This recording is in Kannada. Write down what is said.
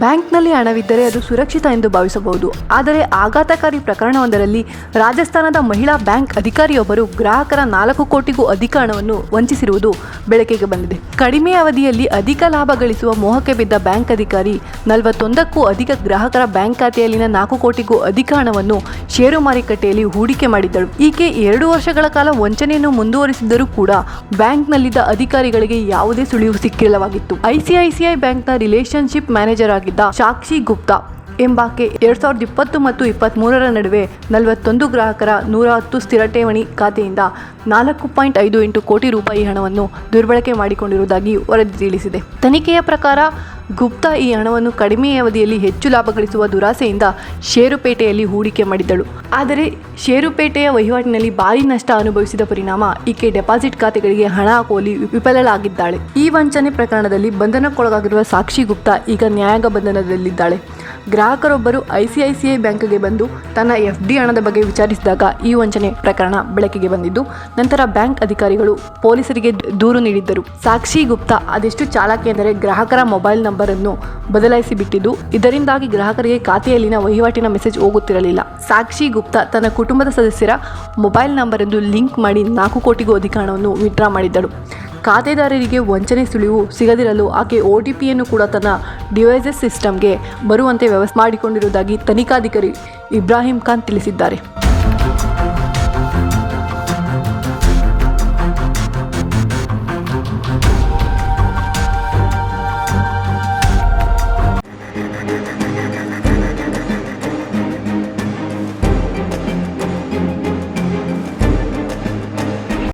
ಬ್ಯಾಂಕ್ನಲ್ಲಿ ಹಣವಿದ್ದರೆ ಅದು ಸುರಕ್ಷಿತ ಎಂದು ಭಾವಿಸಬಹುದು. ಆದರೆ ಆಘಾತಕಾರಿ ಪ್ರಕರಣವೊಂದರಲ್ಲಿ ರಾಜಸ್ಥಾನದ ಮಹಿಳಾ ಬ್ಯಾಂಕ್ ಅಧಿಕಾರಿಯೊಬ್ಬರು ಗ್ರಾಹಕರ ನಾಲ್ಕು ಕೋಟಿಗೂ ಅಧಿಕ ಹಣವನ್ನು ವಂಚಿಸಿರುವುದು ಬೆಳಕಿಗೆ ಬಂದಿದೆ. ಕಡಿಮೆ ಅವಧಿಯಲ್ಲಿ ಅಧಿಕ ಲಾಭ ಗಳಿಸುವ ಮೋಹಕ್ಕೆ ಬಿದ್ದ ಬ್ಯಾಂಕ್ ಅಧಿಕಾರಿ ನಲವತ್ತೊಂದಕ್ಕೂ ಅಧಿಕ ಗ್ರಾಹಕರ ಬ್ಯಾಂಕ್ ಖಾತೆಯಲ್ಲಿನ ನಾಲ್ಕು ಕೋಟಿಗೂ ಅಧಿಕ ಹಣವನ್ನು ಷೇರು ಮಾರುಕಟ್ಟೆಯಲ್ಲಿ ಹೂಡಿಕೆ ಮಾಡಿದ್ದಳು. ಈಕೆ ಎರಡು ವರ್ಷಗಳ ಕಾಲ ವಂಚನೆಯನ್ನು ಮುಂದುವರಿಸಿದ್ದರೂ ಕೂಡ ಬ್ಯಾಂಕ್ನಲ್ಲಿದ್ದ ಅಧಿಕಾರಿಗಳಿಗೆ ಯಾವುದೇ ಸುಳಿವು ಸಿಕ್ಕಿಲ್ಲವಾಗಿತ್ತು. ಐಸಿಐಸಿಐ ಬ್ಯಾಂಕ್ನ ರಿಲೇಷನ್ಶಿಪ್ ಮ್ಯಾನೇಜರ್ ಆಗಿದ್ದ ಸಾಕ್ಷಿ ಗುಪ್ತಾ ಎಂಬಾಕೆ ಎರಡ್ ಸಾವಿರದ ಇಪ್ಪತ್ತು ಮತ್ತು ಇಪ್ಪತ್ತ್ ಮೂರರ ನಡುವೆ ನಲವತ್ತೊಂದು ಗ್ರಾಹಕರ ನೂರ ಹತ್ತು ಸ್ಥಿರ ಠೇವಣಿ ಖಾತೆಯಿಂದ ನಾಲ್ಕು ಪಾಯಿಂಟ್ ಐದು ಎಂಟು ಕೋಟಿ ರೂಪಾಯಿ ಹಣವನ್ನು ದುರ್ಬಳಕೆ ಮಾಡಿಕೊಂಡಿರುವುದಾಗಿ ವರದಿ ತಿಳಿಸಿದೆ. ತನಿಖೆಯ ಪ್ರಕಾರ, ಗುಪ್ತಾ ಈ ಹಣವನ್ನು ಕಡಿಮೆ ಅವಧಿಯಲ್ಲಿ ಹೆಚ್ಚು ಲಾಭ ಗಳಿಸುವ ದುರಾಸೆಯಿಂದ ಷೇರುಪೇಟೆಯಲ್ಲಿ ಹೂಡಿಕೆ ಮಾಡಿದ್ದಳು. ಆದರೆ, ಷೇರುಪೇಟೆಯ ವಹಿವಾಟಿನಲ್ಲಿ ಭಾರಿ ನಷ್ಟ ಅನುಭವಿಸಿದ ಪರಿಣಾಮ ಈಕೆ ಡೆಪಾಸಿಟ್ ಖಾತೆಗಳಿಗೆ ಹಣ ಹಾಕುವಲ್ಲಿ ವಿಫಲಳಾಗಿದ್ದಾಳೆ. ಈ ವಂಚನೆ ಪ್ರಕರಣದಲ್ಲಿ ಬಂಧನಕ್ಕೊಳಗಾಗಿರುವ ಸಾಕ್ಷಿ ಗುಪ್ತಾ ಈಗ ನ್ಯಾಯಾಂಗ ಬಂಧನದಲ್ಲಿದ್ದಾಳೆ. ಗ್ರಾಹಕರೊಬ್ಬರು ಐಸಿಐಸಿಐ ಬ್ಯಾಂಕ್ಗೆ ಬಂದು ತನ್ನ ಎಫ್ ಡಿ ಹಣದ ಬಗ್ಗೆ ವಿಚಾರಿಸಿದಾಗ ಈ ವಂಚನೆ ಪ್ರಕರಣ ಬೆಳಕಿಗೆ ಬಂದಿದ್ದು, ನಂತರ ಬ್ಯಾಂಕ್ ಅಧಿಕಾರಿಗಳು ಪೊಲೀಸರಿಗೆ ದೂರು ನೀಡಿದ್ದರು. ಸಾಕ್ಷಿ ಗುಪ್ತಾ ಅದೆಷ್ಟು ಚಾಲಕ ಎಂದರೆ ಗ್ರಾಹಕರ ಮೊಬೈಲ್ ನಂಬರ್ ಅನ್ನು ಬದಲಾಯಿಸಿ ಬಿಟ್ಟಿದ್ದು ಇದರಿಂದಾಗಿ ಗ್ರಾಹಕರಿಗೆ ಖಾತೆಯಲ್ಲಿನ ವಹಿವಾಟಿನ ಮೆಸೇಜ್ ಹೋಗುತ್ತಿರಲಿಲ್ಲ. ಸಾಕ್ಷಿ ಗುಪ್ತಾ ತನ್ನ ಕುಟುಂಬದ ಸದಸ್ಯರ ಮೊಬೈಲ್ ನಂಬರ್ ಎಂದು ಲಿಂಕ್ ಮಾಡಿ ನಾಲ್ಕು ಕೋಟಿಗೂ ಅಧಿಕ ಹಣವನ್ನು ವಿತ್ಡ್ರಾ ಮಾಡಿದ್ದಳು. ಖಾತೆದಾರರಿಗೆ ವಂಚನೆ ಸುಳಿವು ಸಿಗದಿರಲು ಆಕೆ ಒ ಟಿ ಪಿಯನ್ನು ಕೂಡ ತನ್ನ ಡಿವೈಸಸ್ ಸಿಸ್ಟಮ್ಗೆ ಬರುವಂತೆ ವ್ಯವಸ್ಥೆ ಮಾಡಿಕೊಂಡಿರುವುದಾಗಿ ತನಿಖಾಧಿಕಾರಿ ಇಬ್ರಾಹಿಂ ಖಾನ್ ತಿಳಿಸಿದ್ದಾರೆ.